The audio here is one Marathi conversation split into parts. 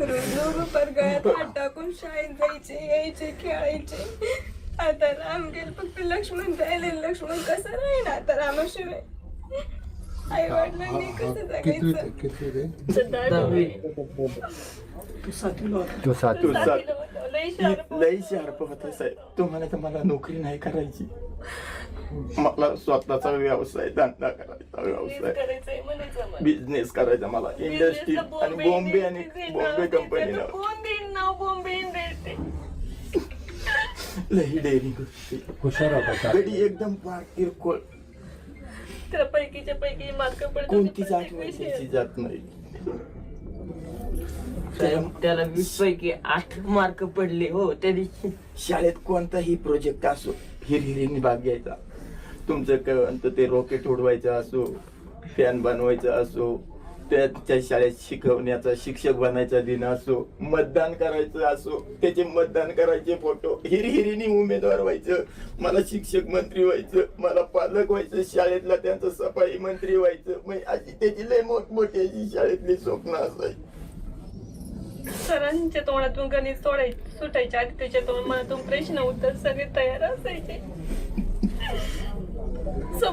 रोज दोघं पर गळ्यात हात टाकून शाळेत जायचे यायचे खेळायचे. आता राम गेल फक्त लक्ष्मण राहिले लक्ष्मण कसं राहील आता रामाशिवाय? आई वडिलांनी कसं जगायचं. लई शार्प होता साहेब. तुम्हाला तर मला नोकरी नाही करायची. मला स्वतःचा व्यवसाय धंदा करायचा व्यवसाय. बिझनेस करायचा मला इंडस्ट्री Business आणि बॉम्बे आणि बॉम्बे नाव कंपनी देते, कोण देईन नाव बॉम्बे इंडस्ट्री लई डेअरिंग गोष्टी. हुशार होता का? गडी एकदम किरकोळ. तर पैकीच्या पैकी मार्क आठवण विषयात. द्यायची जात नाही. त्याला वीस पैकी आठ मार्क पडले हो त्या दिवशी. शाळेत कोणताही प्रोजेक्ट असो हिरहिरीने भाग घ्यायचा. तुमचं काय म्हणतं ते रॉकेट उडवायचं असो फॅन बनवायचं असो त्याच्या शाळेत शिकवण्याचा शिक्षक बनायचा दिन असो मतदान करायचं असो त्याचे मतदान करायचे फोटो हिरहिरीने उमेदवार व्हायचं मला शिक्षक मंत्री व्हायचं मला पालक व्हायचं शाळेतला त्यांचं सफाई मंत्री व्हायचं मग अशी त्याची लय मोठमोठी अशी शाळेतली स्वप्न असायची. सरांच्या तोंडातून गणित सोडायचे सुटायचे आधी त्याच्या तोंड मनातून प्रश्न उत्तर सगळे तयार असायचे.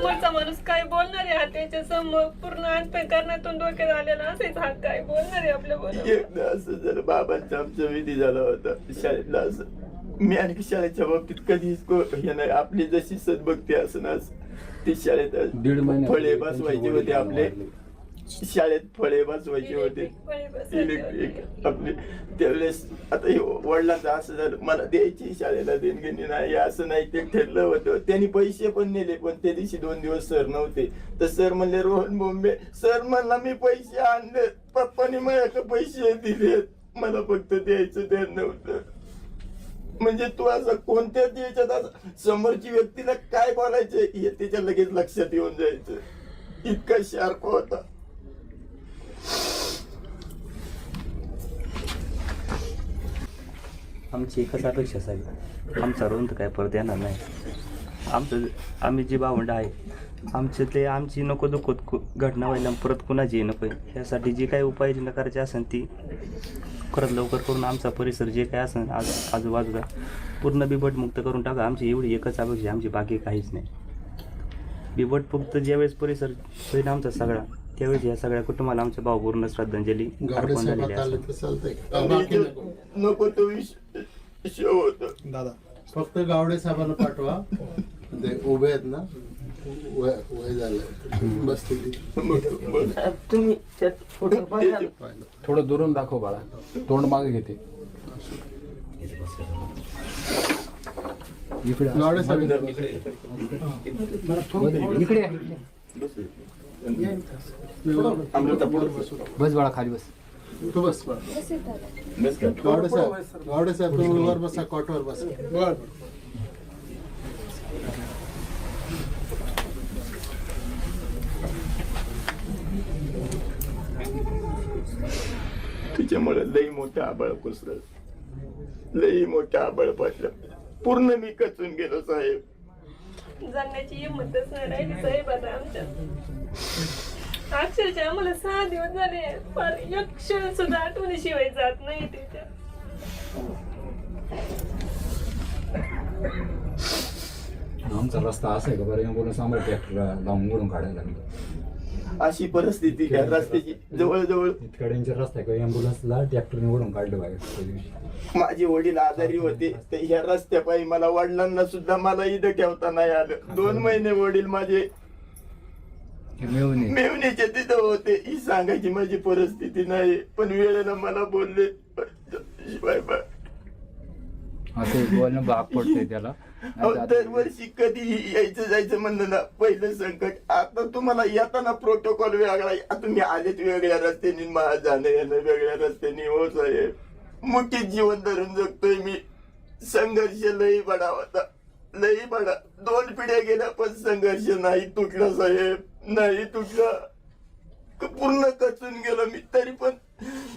समोरचा माणूस काय बोलणार आहे? हा त्याच्यासमोर पूर्ण अंतकरणातून डोक्यात आलेला असायचा. हा काय बोलणार आहे आपल्या बरोबर? एकदा असं झालं बाबांचा आमचा विधी झाला होता शाळेतला असं मी आणखी शाळेच्या बाबतीत कधीच को- हे नाही आपली जशी सद्भक्ती असं ती शाळेत दीड फळे त्यांचे बसवायचे वडील होते आपले. वारले. शाळेत फळे बसवायचे होते. इलेक्ट्रिक आपले त्यावेळेस आता हे वडिलांचं असं झालं मला द्यायची शाळेला देणगी नाही असं नाही ते ठरलं होतं. त्यांनी पैसे पण नेले पण त्या दिवशी दोन दिवस सर नव्हते. तर सर म्हणले रोहन बोंबे सर म्हणला मी पैसे आणले पप्पानी माझ्याकडे पैसे दिलेत मला फक्त द्यायचं ते नव्हतं. म्हणजे तू असं कोणत्याच याच्यात समोरची व्यक्तीला काय बोलायचं हे त्याच्या लगेच लक्षात येऊन जायचं. इतका शार्प होता. आमची एकच अपेक्षा साहेब. आमचा ऋण तर काय परत येणार नाही. आमचं आम्ही जे भावंड आहे आमचं ते आमची नको दुःख कु- घटना व्हायला परत कुणाची नको यासाठी जी काही उपाययोजना करायची असेल ती करत लवकर करून आमचा परिसर जे काय असेल आज आजूबाजूला पूर्ण बिबटमुक्त करून टाका. आमची एवढी एकच अपेक्षा आहे, आमची बाकी काहीच नाही. बिबटमुक्त ज्यावेळेस परिसर होईल आमचा सगळा त्यावेळेस या सगळ्या कुटुंबाला आमच्या भावपूर्ण श्रद्धांजली अर्पण झालेली आहे. दादा फक्त गावडे साहेबांना पाठवा. ते उभे आहेत ना वय वय झालं. बसतील साहेब तुम्ही त्यात फोटो पाहिला पाहिलं थोडं दुरून दाखव बाळा. तोंड मागे घेते. इकडे गावडे साहेब इकडे. बस बाळा खाली बस. तू बस? गावडे साहेब गावडे साहेब तुम्ही वर बसा कॉटवर बसा. बर. तिच्यामुळे लई मोठं आबळ कोसळलं. लई मोठं आबळ पडलं पूर्ण मी कचून गेलो साहेब. जगण्याची हिंमतच नाही साहेब आता आमच्या अक्षरशः आम्हाला सहा दिवस झाले. फार एक क्षण सुद्धा आठवणी शिवाय जात नाही त्याच्या आमचा रस्ता असा आहे का बरं? एम्ब्युलन्स आम्हाला ट्रॅक्टरला लावून ओढून काढायला लागलं. अशी परिस्थिती त्या रस्त्याची. जवळजवळ डेंजर रस्ता आहे का? एम्ब्युलन्सला ट्रॅक्टरने ओढून काढलं बाहेर त्या दिवशी. माझे वडील आजारी होते. तर ह्या रस्त्यापायी मला वडिलांना सुद्धा मला इथं ठेवता नाही आलं. दोन महिने वडील माझे मिळून मेवणीचे तिथं होते ही सांगायची माझी परिस्थिती नाही पण वेळेला मला बोलले शिवाय बा असं बोलणं भाग पडतंय त्याला अहो, दरवर्षी कधी यायचं जायचं म्हणलं ना पहिलं संकट आता तुम्हाला येताना प्रोटोकॉल वेगळा आहे. आता तुम्ही आलेत वेगळ्या रस्त्याने मला जाणं येणं वेगळ्या रस्त्याने हो साहेब मुठीत जीवन धरून जगतोय मी संघर्ष लई बडा होता लई बडा दोन पिढ्या गेल्या पण संघर्ष नाही तुटला साहेब. नाही तुटला. पूर्ण कचून गेलो मी तरी पण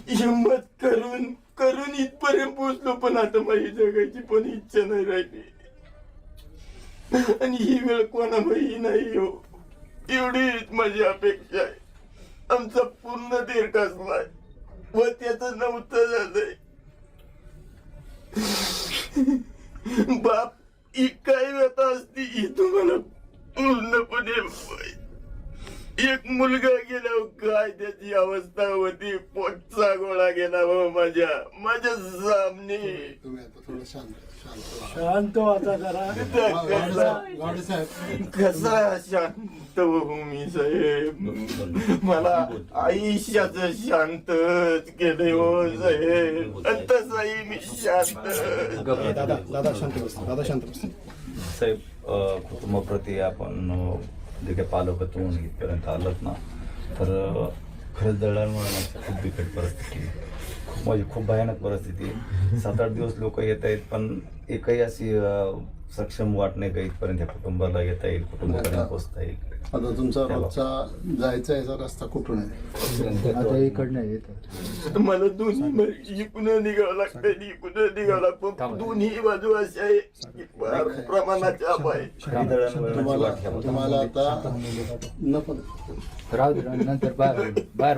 हिंमत करून करून इथपर्यंत पोहोचलो पण आता माझी जगायची पण इच्छा नाही राहिली. आणि ही वेळ कोणामध्ये नाही हो. एवढीच माझी अपेक्षा आहे. आमचा पूर्ण देर कसलाय व त्याच नव्हतं झालंय. बाप ही काय व्यथा असती ही तुम्हाला पूर्णपणे एक मुलगा गेल्यावर काय त्याची अवस्था होती? पोटचा गोळा गेला हो माझ्या माझ्या सामने. आता शांत वाचा जरा. कसा शांत बघू मी साहेब मला आयुष्याच शांत केले हो साहेब. आणि तसाही मी शांत. दादा दादा शांत बस दादा शांत बस साहेब अ, कुटुंबाप्रती आपण अ, जे काही पालक तुम्ही इथपर्यंत आलात ना तर अ, खरंच दळणवळणाची खूप बिकट परिस्थिती आहे. म्हणजे खूप भयानक परिस्थिती आहे. सात आठ दिवस लोक येत आहेत पण एकही अशी सक्षम वाट नाही का इथपर्यंत या कुटुंबाला येता येईल कुटुंबापर्यंत पोचता येईल. आता तुमचा रोजचा जायचा याचा रस्ता कुठून आहे? आता इकडनं येत मला दोन्ही इकडून निघावं लागतं इकडून निघावं लागतं दोन्ही बाजू अशा आहे प्रमाणाच्या दळणवळणाची तुम्हाला. तुम्हाला आता नको राहू दे नंतर बाहेर बाहेर